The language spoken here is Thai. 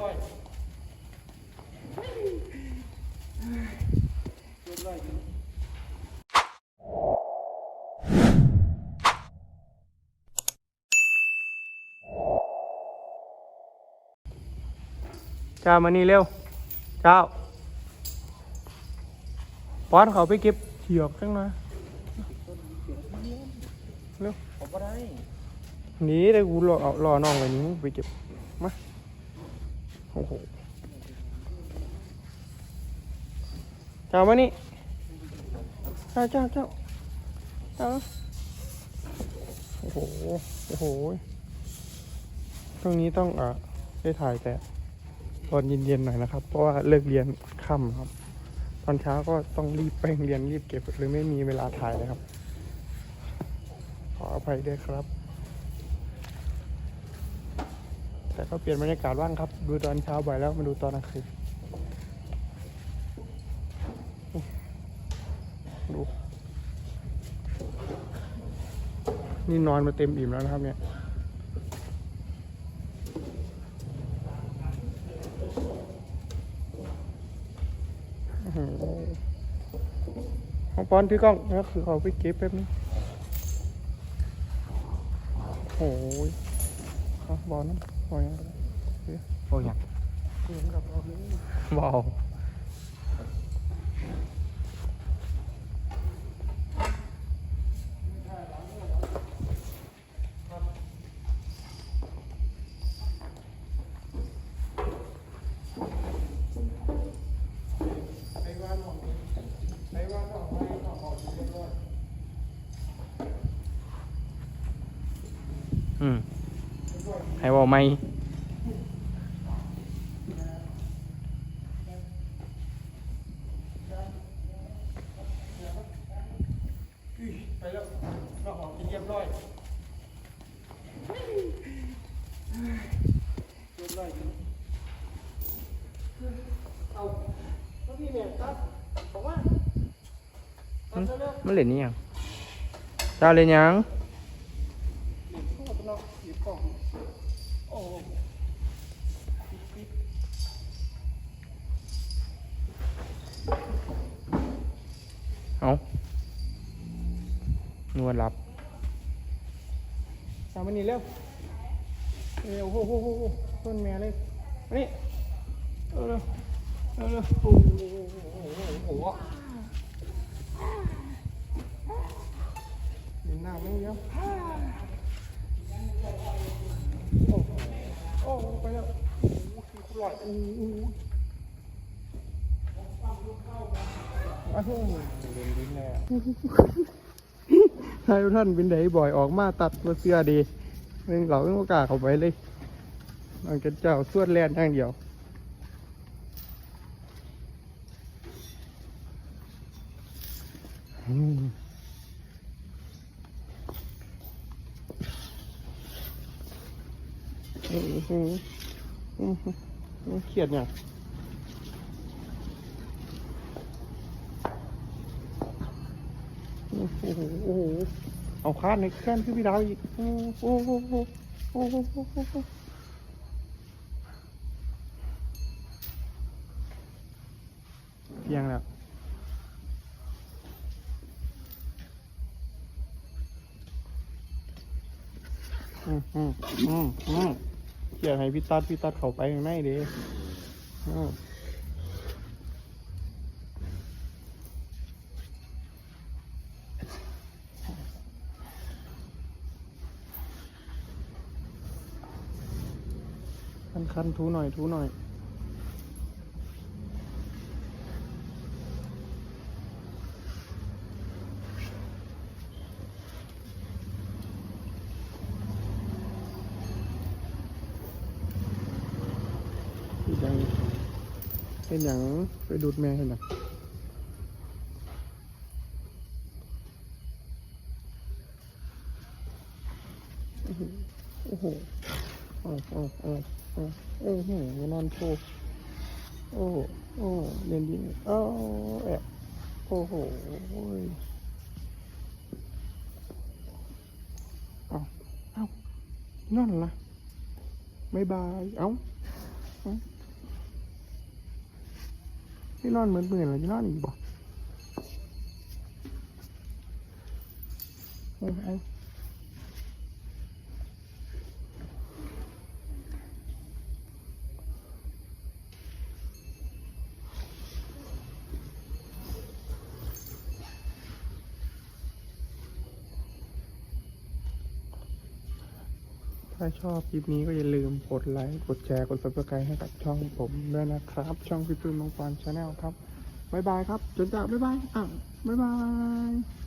ร้อยเรียบร้อยจ้ามานี่เร็ว เจ้าป้อนเขาไปเก็บเขียกข้างหน้าเร็ว ผมก็ได้หนีได้กูรอเอารอน้องไปนี้ไปเก็บ มา โอ้โหเจ้ามานี่เจ้าเจ้าเจ้าเจ้าโอ้โห โอ้โห ตรงนี้ต้องอะได้ถ่ายแต่ตอนเย็นๆหน่อยนะครับ เพราะว่าเลิกเรียนค่ำครับ ตอนเช้าก็ต้องรีบไปเรียนรีบเก็บหรือไม่มีเวลาถ่ายเลยครับ ขออภัยด้วยครับ แต่ก็เปลี่ยนบรรยากาศบ้างครับ ดูตอนเช้าบ่อยแล้วมาดูตอนกลางคืนดูนี่นอนมาเต็มอิ่มแล้วนะครับเนี่ยอื้อหือของปอนถือกล้องแล้วคือเอาไปเก็บแป๊บนึงโอ้ยครับบอลน้ำ บอลยังไงโอ้ยเหมือนกับเราเลยบอลไอ้ว่าน้องไอ้ว่าน้องไอ้น้องออกเรียบร้อยอืมให้บอกไหมอุ้ยไปแล้วน้องออกเรียบร้อยเรียบร้อยเอาแล้วพี่เนี่ยตัดบอกว่าตัดเร็วมันเล่นนี่ยังเจ้าเล่นยัง ๆหยิบข้าวเนาะหยิบกล่อง โอ้เอานวดหลับสามวันนี้เร็วเร็วโอ้โหโอ้โหต้นแม่เลยนี่เร็วเร็วเร็วโอ้โหโอ้โหโอ้โหเห็นหน้าไหมเยวโอ้โหโอ้โหไป แล้วโอ้โหคือคุณหลอดโอ้โหอ้าวเล่นดินแล้วถ้าท่านเป็นไดบ่อยออกมาตัดตัวเสื้อดีเรื่องเราต้องกล้าเข้าไปเลยมันจะเจ้าสวดแลนอย่างเดียวอืมอื มอืมอืมอืมเครียดเนี่ยโอ้โหโอ้โหเอาคาดในแค่นขึ้นพี่ดาวอีก โอ้โหโอ้โหโอ้โหเพียงแล้วอืมอืมอืมอืม เกี่ยวให้พี่ตัดพี่ตัดเข้าไปข้างในเด้อืมคันคันๆถูหน่อยถูหน่อย เป็นหยัง เป็นหยังไปดูดแม่ให้หน่อยโอ้โอ้โหโอ้โหโอ้โหโอ้โหนอนโชว์โอ้โหโอ้เรียนดีโอ้แอะโอ้โหเอาเอานั่นล่ะบายบาย เอ้า ที่นอนเหมือนเบื่อเลยที่นอนอีกบ่เอาาถ้าชอบคลิปนี้ก็อย่าลืมกดไลค์กดแชร์กดซับสไครต์ให้กับช่องผมด้วยนะครับ ช่องพี่ปื้มมังกรชาแนลครับ บ๊ายบายครับ จนจากบ๊ายบายอะบ๊ายบาย